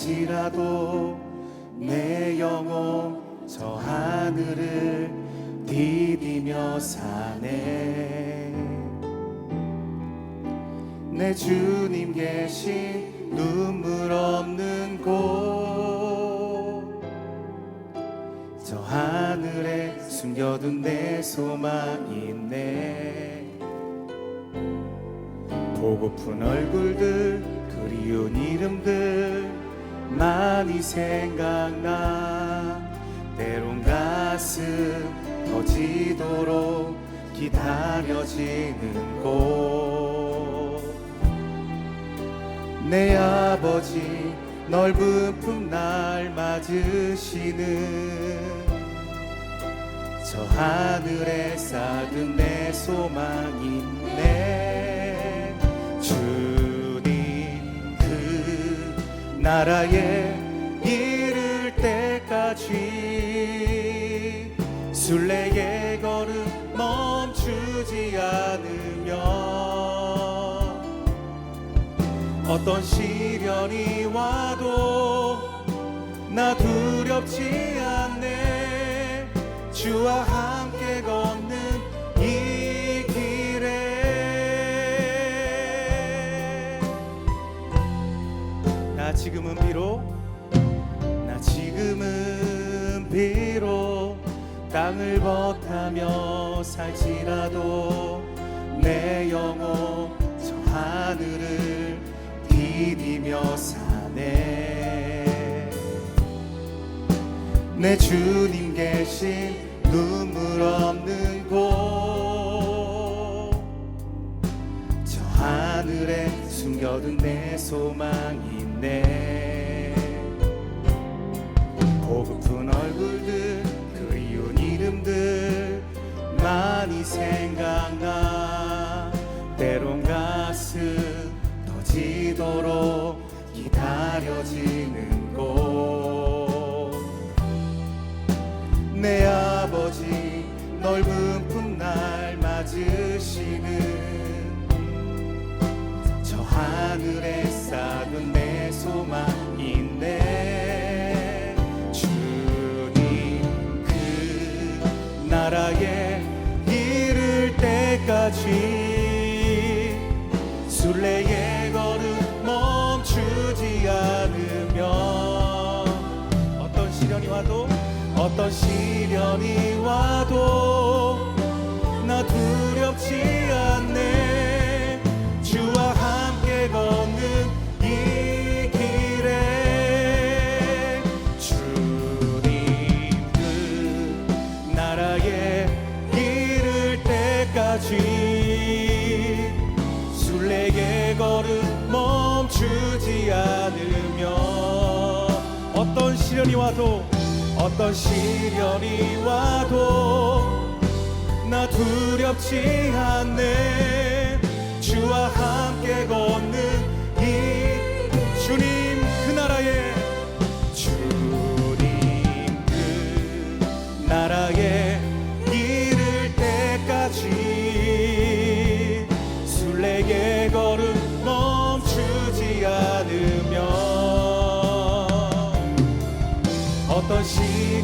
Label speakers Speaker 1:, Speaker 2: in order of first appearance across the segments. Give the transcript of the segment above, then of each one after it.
Speaker 1: 살지라도 내 영혼 저 하늘을 디디며 사네. 내 주님 계신 눈물 없는 곳 저 하늘에 숨겨둔 내 소망 있네. 보고픈 얼굴들 그리운 이름들 많이 생각나. 때론 가슴 터지도록 기다려지는 곳. 내 아버지 넓은 품 날 맞으시는 저 하늘에 쌓은 내 소망 있네 나라에 이를 때까지 순례의 걸음 멈추지 않으며 어떤 시련이 와도 나 두렵지 않네. 주와 함께 지금은 비록 나 지금은 비록 땅을 벗하며 살지라도 내 영혼 저 하늘을 디디며 사네. 내 주님 계신 눈물 없는 곳 저 하늘에 숨겨둔 내 소망 있 네. 보고픈 얼굴들 그리운 이름들 많이 생각나. 때론 가슴 터지도록 기다려지는 어떤 시련이 와도 나 두렵지 않네. 주와 함께 걷는 이 길에 주님 그 나라에 이를 때까지 순례의 걸음 멈추지 않으며 어떤 시련이 와도 어떤 시련이 와도 나 두렵지 않네. 주와 함께 걷는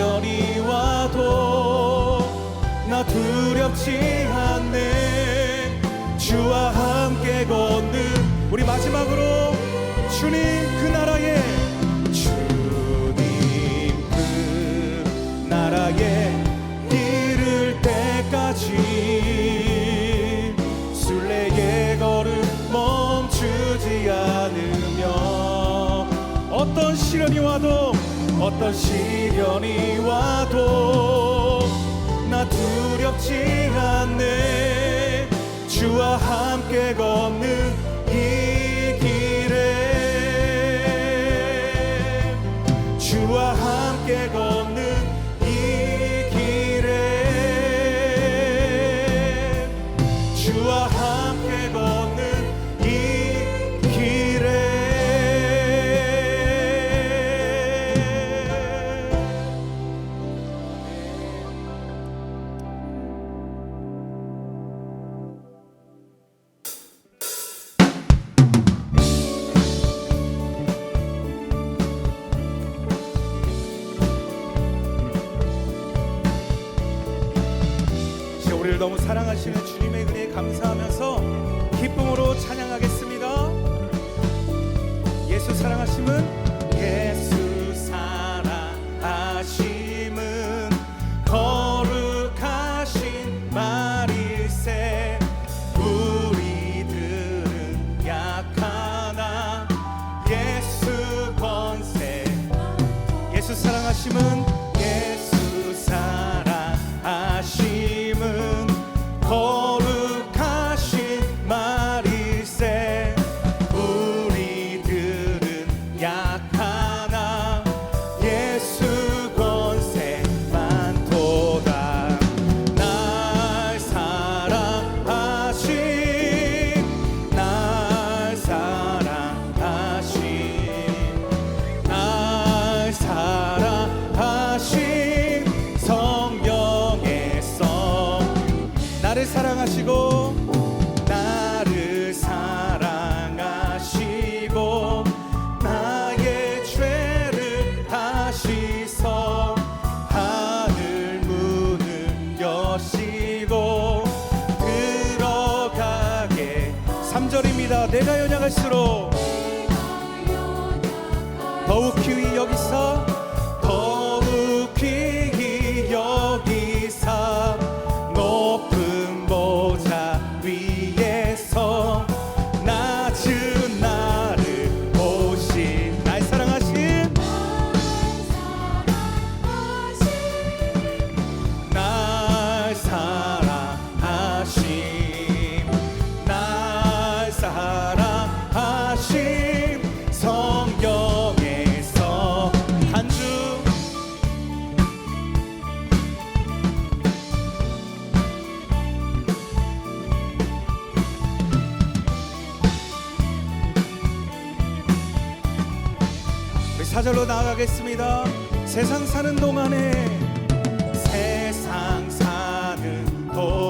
Speaker 1: 시련이 와도 나 두렵지 않네. 주와 어떤 시련이 와도 나 두렵지 않네. 주와 함께 걷는 너무 사랑하시는 주님. 사절로 나아가겠습니다. 세상 사는 동안에 세상 사는 동안에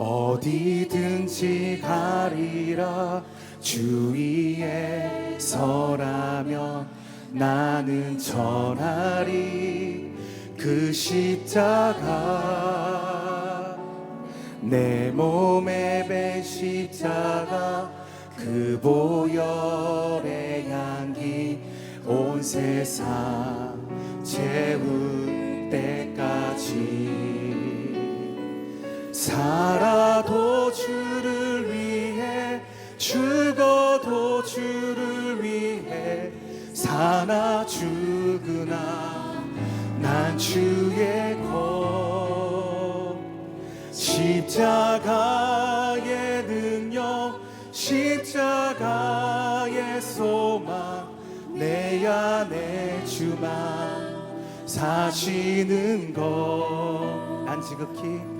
Speaker 1: 어디든지 가리라. 주위에 서라면 나는 전하리. 그 십자가 내 몸에 배 십자가 그 보혈의 향기 온 세상 채울 때까지. 살아도 주를 위해 죽어도 주를 위해 사나 죽으나 난 주의 것. 십자가의 능력 십자가의 소망 내 안에 주만 사시는 것. 난 지극히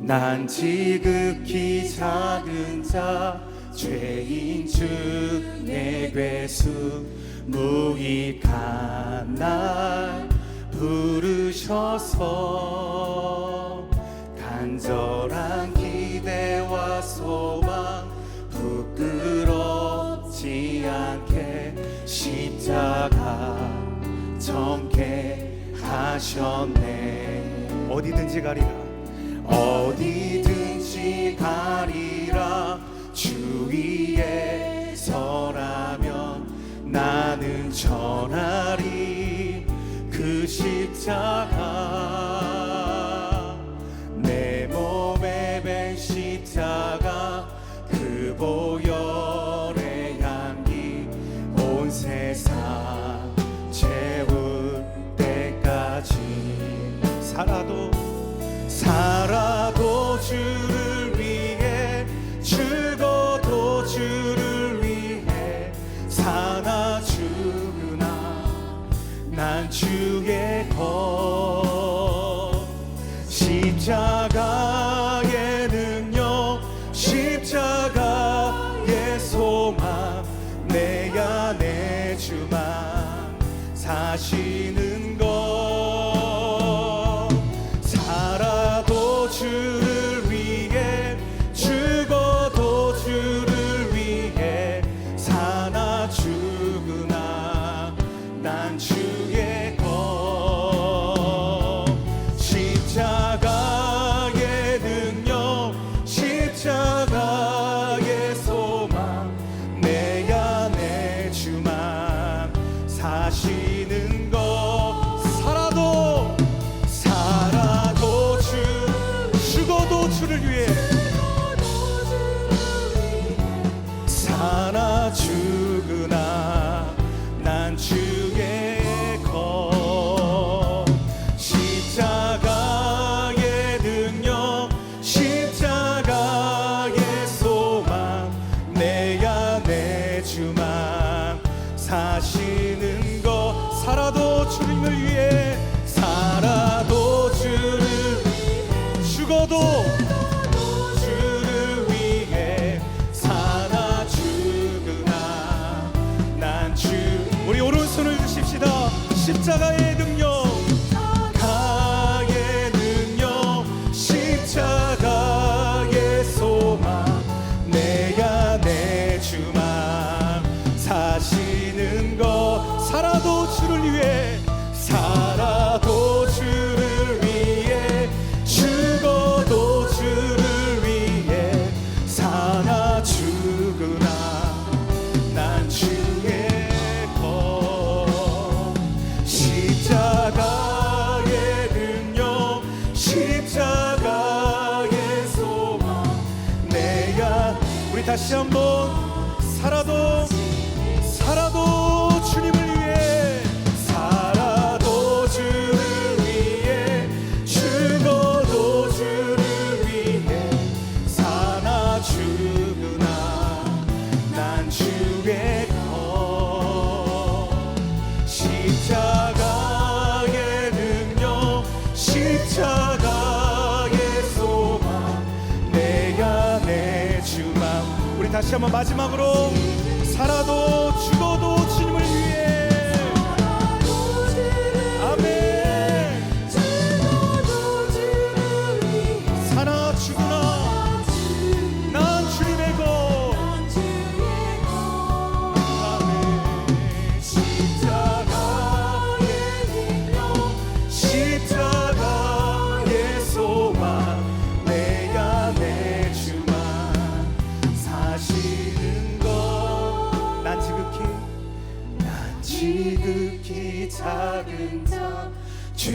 Speaker 1: 난 지극히 작은 자 죄인 중내 괴수 무익한 날 부르셔서 간절한 기대와 소망 부끄럽지 않게 십자가 정케 하셨네. 어디든지 가리라 어디든지 가리라 주 위에 서라면 나는 전하리 그 십자가 사시는 것 살아도 주님을 위해 다시 한번 마지막으로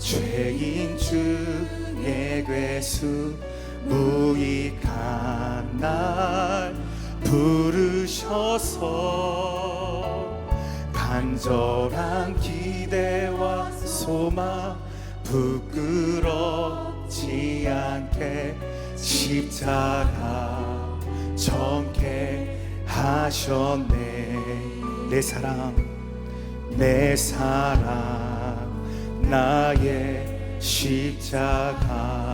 Speaker 1: 죄인 중에 괴수 무익한 날 부르셔서 간절한 기대와 소망 부끄럽지 않게 십자가 정케 하셨네. 내 사랑 내 사랑 나의 십자가